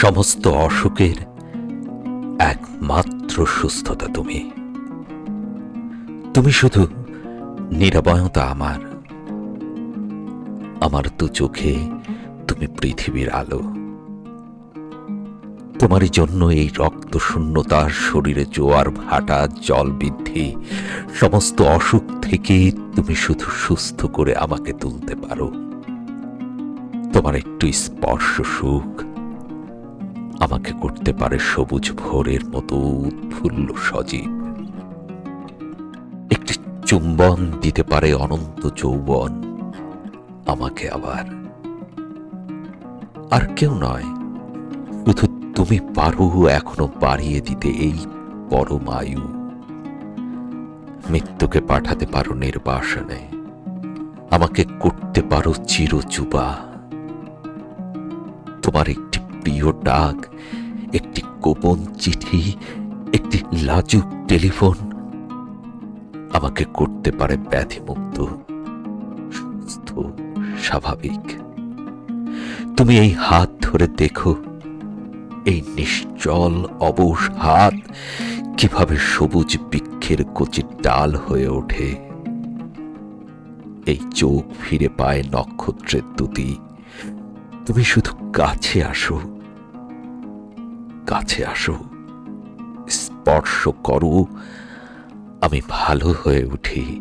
সমস্ত অসুখের একমাত্র সুস্থতা তুমি। তুমি শুধু নিরাবয়তা আমার। আমার দু চোখে তুমি পৃথিবীর আলো। তোমারই জন্য এই রক্ত শূন্যতা শরীরে জোয়ার, ভাটা, জল বৃদ্ধি, সমস্ত অসুখ থেকে তুমি শুধু সুস্থ করে আমাকে তুলতে পারো। তোমার একটু স্পর্শ সুখ আমাকে করতে পারে সবুজ ভোরের মতো উৎফুল্ল সজীব। একটি চুম্বন দিতে পারে অনন্ত যৌবন। আমাকে আবার। আর কেউ নয়, শুধু তুমি পারো এখনও বাড়িয়ে দিতে এই পরমায়ু। মৃত্যুকে পাঠাতে পারো নির্বাসনে। আমাকে করতে পারো চিরচুপা তোমার একটি প্রিয় ডাক, একটি গোপন চিঠি, একটি লাজুক টেলিফোন। আমাকে করতে পারে ব্যাধিমুক্ত, সুস্থ, স্বাভাবিক। তুমি এই হাত ধরে দেখো, এই নিশ্চল, অবশ হাত কীভাবে সবুজ বৃক্ষের কচি ডাল হয়ে ওঠে। এই চোখ ফিরে পায় নক্ষত্রের দুতি তুমি শুধু কাছে আসো। কাছে আসো। স্পর্শ করো। আমি ভালো হয়ে উঠি।